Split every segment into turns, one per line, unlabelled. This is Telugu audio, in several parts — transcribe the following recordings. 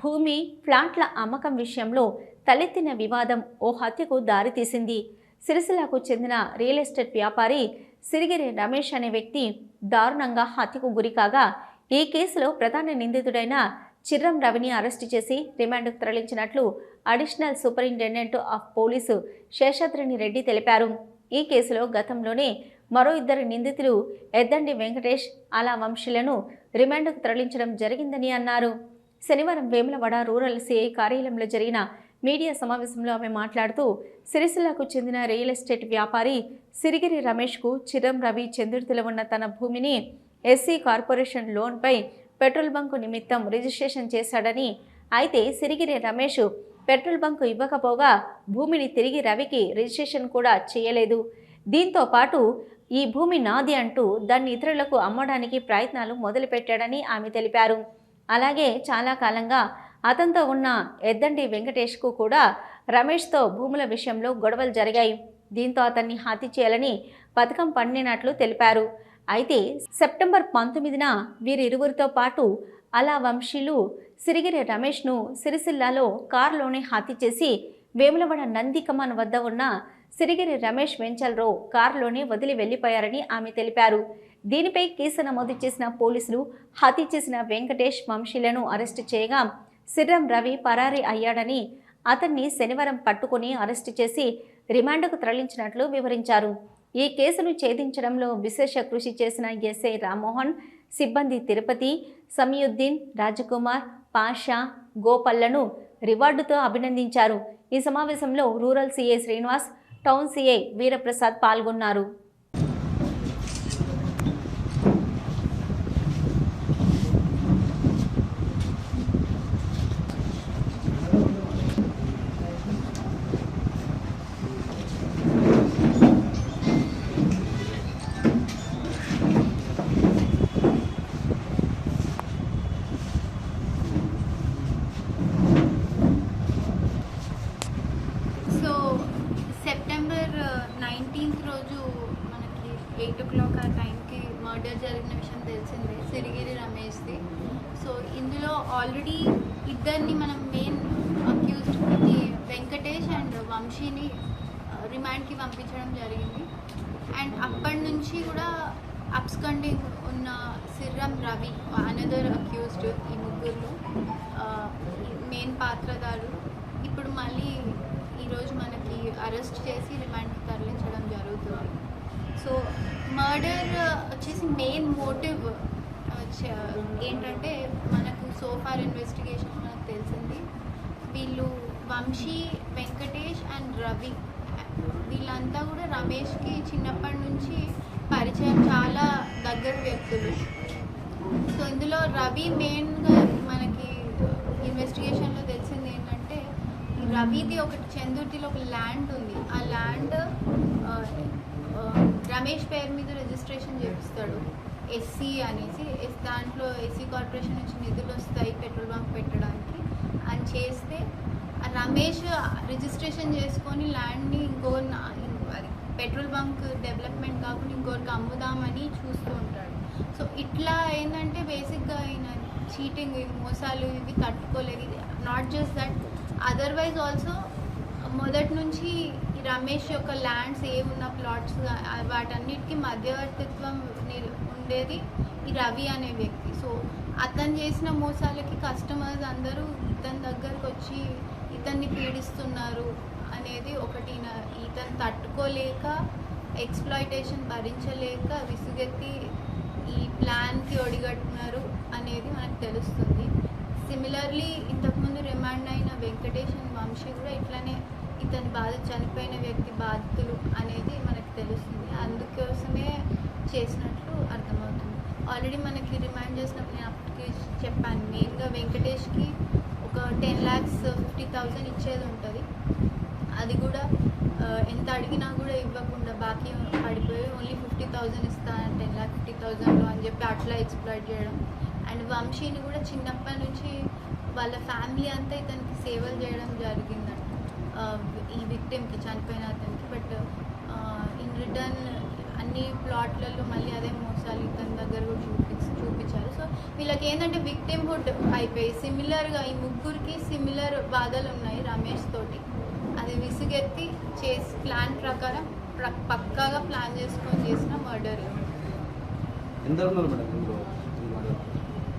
భూమి ప్లాంట్ల అమ్మకం విషయంలో తలెత్తిన వివాదం ఓ హత్యకు దారితీసింది. సిరిసిల్లకు చెందిన రియల్ ఎస్టేట్ వ్యాపారి సిరిగిరి రమేష్ అనే వ్యక్తి దారుణంగా హత్యకు గురికాగా ఈ కేసులో ప్రధాన నిందితుడైన చిర్రం రవిని అరెస్టు చేసి రిమాండ్కు తరలించినట్లు additional superintendent of police Seshadrini Reddy తెలిపారు. ఈ కేసులో గతంలోనే మరో ఇద్దరు నిందితులు ఎద్దండి వెంకటేష్ అలా వంశీలను రిమాండ్కు తరలించడం జరిగిందని అన్నారు. శనివారం వేములవాడ రూరల్ సిఐ కార్యాలయంలో జరిగిన మీడియా సమావేశంలో ఆమె మాట్లాడుతూ సిరిసిల్లకు చెందిన రియల్ ఎస్టేట్ వ్యాపారి సిరిగిరి రమేష్కు చిరం రవి చందుర్తిలో ఉన్న తన భూమిని ఎస్సీ కార్పొరేషన్ లోన్పై పెట్రోల్ బంకు నిమిత్తం రిజిస్ట్రేషన్ చేశాడని అయితే సిరిగిరి రమేష్ పెట్రోల్ బంకు ఇవ్వకపోగా భూమిని తిరిగి రవికి రిజిస్ట్రేషన్ కూడా చేయలేదు. దీంతో పాటు ఈ భూమి నాది అంటూ దాన్ని ఇతరులకు అమ్మడానికి ప్రయత్నాలు మొదలుపెట్టాడని ఆమె తెలిపారు. అలాగే చాలా కాలంగా అతనితో ఉన్న ఎద్దండి వెంకటేష్కు కూడా రమేష్తో భూముల విషయంలో గొడవలు జరిగాయి. దీంతో అతన్ని హత్య చేయాలని పథకం పండినట్లు తెలిపారు. అయితే సెప్టెంబర్ పంతొమ్మిదిన వీరిరువురితో పాటు అలా వంశీలు సిరిగిరి రమేష్ను సిరిసిల్లాలో కారులోనే హత్య చేసి వేములవాడ నందికమాన్ వద్ద ఉన్న సిరిగిరి రమేష్ వెంచల్రో కారులోనే వదిలి వెళ్ళిపోయారని ఆమె తెలిపారు. దీనిపై కేసు నమోదు చేసిన పోలీసులు హత్య చేసిన వెంకటేష్ వంశీలను అరెస్టు చేయగా సిర్రం రవి పరారీ అయ్యాడని అతన్ని శనివారం పట్టుకుని అరెస్టు చేసి రిమాండ్కు తరలించినట్లు వివరించారు. ఈ కేసును ఛేదించడంలో విశేష కృషి చేసిన ఎస్ఐ రామ్మోహన్ సిబ్బంది తిరుపతి సమీయుద్దీన్ రాజకుమార్ పాషా గోపల్లను రివార్డుతో అభినందించారు. ఈ సమావేశంలో rural CA Srinivas town CA Veeraprasad పాల్గొన్నారు
సో సెప్టెంబర్ నైన్టీన్త్ రోజు మనకి ఎయిట్ ఓ క్లాక్ ఆ టైంకి మర్డర్ జరిగిన విషయం తెలిసిందే సిరిగిరి రమేష్ది. సో ఇందులో ఆల్రెడీ ఇద్దరిని మనం మెయిన్ అక్యూజ్డ్ ఇది వెంకటేష్ అండ్ వంశీని రిమాండ్కి పంపించడం జరిగింది. అండ్ అప్పటి నుంచి కూడా అబ్స్కండింగ్ ఉన్న సిర్రం రవి అనదర్ అక్యూజ్డ్ ఈ ముగ్గురు మెయిన్ పాత్రదారు. ఇప్పుడు మళ్ళీ ఈరోజు మనకి అరెస్ట్ చేసి రిమాండ్కి తరలించడం జరుగుతుంది. సో మర్డర్ వచ్చేసి మెయిన్ మోటివ్ ఏంటంటే మనకు సోఫార్ ఇన్వెస్టిగేషన్ మనకు తెలిసింది వీళ్ళు వంశీ వెంకటేష్ అండ్ రవి. వీళ్ళంతా కూడా రమేష్కి చిన్నప్పటి నుంచి పరిచయం చాలా దగ్గర వ్యక్తులు. సో ఇందులో రవి మెయిన్గా మనకి ఇన్వెస్టిగేషన్లో తెలిసింది ఏంటంటే రవిది ఒకటి చందుర్తిలో ఒక ల్యాండ్ ఉంది. ఆ ల్యాండ్ రమేష్ పేరు మీద రిజిస్ట్రేషన్ చేపిస్తాడు. ఎస్సీ అనేసి ఎస్- దాంట్లో ఎస్సీ కార్పొరేషన్ నుంచి నిధులు వస్తాయి పెట్రోల్ బంక్ పెట్టడానికి. అని చేస్తే ఆ రమేష్ రిజిస్ట్రేషన్ చేసుకొని ల్యాండ్ని ఇంకో అది పెట్రోల్ బంక్ డెవలప్మెంట్ కాకుండా ఇంకోరికి అమ్ముదామని చూస్తూ ఉంటాడు. సో ఇట్లా ఏంటంటే బేసిక్గా ఆయన చీటింగ్ మోసాలు ఇవి తట్టుకోలేదు. ఇది not just that otherwise also మొదటి నుంచి రమేష్ యొక్క ల్యాండ్స్ ఏమున్న ప్లాట్స్ వాటన్నిటికీ మధ్యవర్తిత్వం ఉండేది ఈ రవి అనే వ్యక్తి. సో అతను చేసిన మోసాలకి కస్టమర్స్ అందరూ ఇతని దగ్గరకు వచ్చి ఇతన్ని పీడిస్తున్నారు అనేది ఒకటి ఇతను తట్టుకోలేక ఎక్స్ప్లాయిటేషన్ భరించలేక విసుగెత్తి ఈ ప్లాన్కి ఒడిగట్టున్నారు అనేది మనకు తెలుస్తుంది. సిమిలర్లీ ఇంతకుముందు రిమాండ్ అయిన వెంకటేష్ అండ్ వంశీ కూడా ఇట్లానే ఇతని బాధ చనిపోయిన వ్యక్తి బాధితులు అనేది మనకు తెలుస్తుంది. అందుకోసమే చేసినట్లు అర్థమవుతుంది. ఆల్రెడీ మనకి రిమైండ్ చేసినప్పుడు నేను అప్పటికి చెప్పాను. మెయిన్గా వెంకటేష్కి ఒక టెన్ ల్యాక్స్ ఫిఫ్టీ థౌజండ్ ఇచ్చేది ఉంటుంది. అది కూడా ఎంత అడిగినా కూడా ఇవ్వకుండా బాకీ పడిపోయి ఓన్లీ ఫిఫ్టీ థౌజండ్ ఇస్తాను టెన్ ల్యాక్ ఫిఫ్టీ థౌజండ్లో అని చెప్పి అట్లా ఎక్స్ప్లాయిట్ చేయడం. అండ్ వంశీని కూడా చిన్నప్పటి నుంచి వాళ్ళ ఫ్యామిలీ అంతా ఇతనికి సేవలు చేయడం జరిగిందంట. ఈ విక్టిమ్కి చనిపోయిన అతనికి. బట్ ఇన్ రిటర్న్ అన్ని ప్లాట్లలో మళ్ళీ అదే మోసాలు ఇతని దగ్గర కూడా చూపి చూపించారు. సో వీళ్ళకి ఏంటంటే విక్టిమ్హుడ్ అయిపోయి సిమిలర్గా ఈ ముగ్గురికి సిమిలర్ బాధలు ఉన్నాయి రమేష్ తోటి. అది విసుగెత్తి చేసి ప్లాన్ ప్రకారం పక్కాగా ప్లాన్ చేసుకొని చేసిన మర్డర్.
ఎంత ఉన్నారు మేడం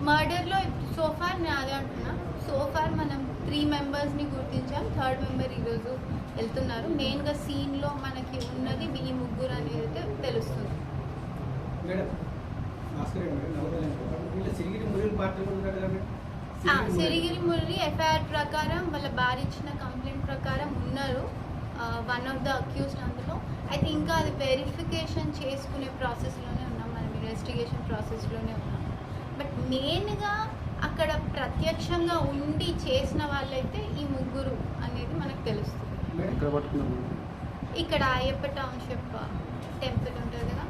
మర్డర్లో సోఫార్ నేను అదే అంటున్నా. సోఫార్ మనం త్రీ మెంబర్స్ని గుర్తించాం. థర్డ్ మెంబర్ ఈరోజు వెళ్తున్నారు. మెయిన్గా సీన్లో మనకి ఉన్నది ఈ ముగ్గురు అనేది అయితే తెలుస్తుంది
సిరిగిరి
మురళి ఎఫ్ఐఆర్ ప్రకారం వాళ్ళ భార్య ఇచ్చిన కంప్లైంట్ ప్రకారం ఉన్నారు. వన్ ఆఫ్ ద అక్యూస్డ్ అందులో. అయితే ఇంకా అది వెరిఫికేషన్ చేసుకునే ప్రాసెస్లోనే ఉన్నాం. మనం ఇన్వెస్టిగేషన్ ప్రాసెస్లోనే ఉన్నాం. బట్ మెయిన్గా అక్కడ ప్రత్యక్షంగా ఉండి చేసిన వాళ్ళైతే ఈ ముగ్గురు అనేది మనకు తెలుస్తుంది? ఇక్కడ అయ్యప్ప టౌన్షిప్ టెంపుల్ ఉంటుంది కదా